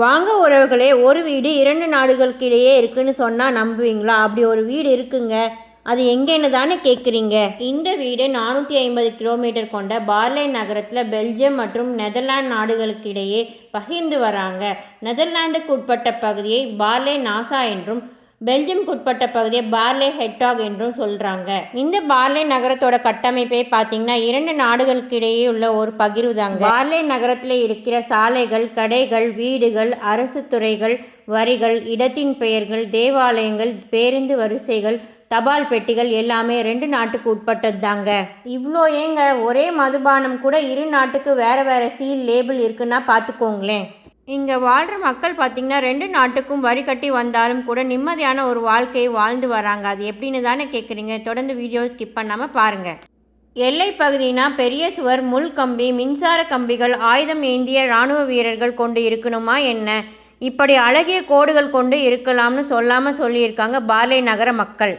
வாங்க உறவுகளே ஒரு வீடு இரண்டு நாடுகளுக்கிடையே இருக்குன்னு சொன்னால் நம்புவீங்களா? அப்படி ஒரு வீடு இருக்குங்க. அது எங்கேன்னு தானே கேட்குறீங்க இந்த வீடு நானூற்றி ஐம்பது கிலோமீட்டர் கொண்ட பார்லே நகரத்தில் பெல்ஜியம் மற்றும் நெதர்லாந்து நாடுகளுக்கிடையே பகிர்ந்து வராங்க. நெதர்லாண்டுக்கு உட்பட்ட பகுதியை பார்லே நாசா என்றும் பெல்ஜியம்க்கு உட்பட்ட பகுதியை பார்லே ஹெட்டாக் என்றும் சொல்கிறாங்க இந்த பார்லே நகரத்தோட கட்டமைப்பே பார்த்தீங்கன்னா இரண்டு நாடுகளுக்கு இடையே உள்ள ஒரு பகிர்வு தாங்க பார்லே நகரத்தில் இருக்கிற சாலைகள் கடைகள் வீடுகள் அரசு துறைகள் வரிகள் இடத்தின் பெயர்கள் தேவாலயங்கள் பேருந்து வரிசைகள் தபால் பெட்டிகள் எல்லாமே ரெண்டு நாட்டுக்கு உட்பட்டது தாங்க இவ்வளோ ஏங்க ஒரே மதுபானம் கூட இரு நாட்டுக்கு வேறு வேறு சீல் லேபிள் இருக்குன்னா பார்த்துக்கோங்களேன். இங்கே வாழ்கிற மக்கள் பார்த்திங்கன்னா ரெண்டு நாட்டுக்கும் வரி கட்டி வந்தாலும் கூட நிம்மதியான ஒரு வாழ்க்கையை வாழ்ந்து வராங்க. அது எப்படின்னு தானே கேட்குறீங்க தொடர்ந்து வீடியோ ஸ்கிப் பண்ணாமல் பாருங்கள் எல்லை பகுதினா பெரிய சுவர் முள் கம்பி மின்சார கம்பிகள் ஆயுதம் ஏந்திய இராணுவ வீரர்கள் கொண்டு இருக்கணுமா என்ன? இப்படி அழகிய கோடுகள் கொண்டு இருக்கலாம்னு சொல்லாமல் சொல்லியிருக்காங்க பார்லே நகர மக்கள்.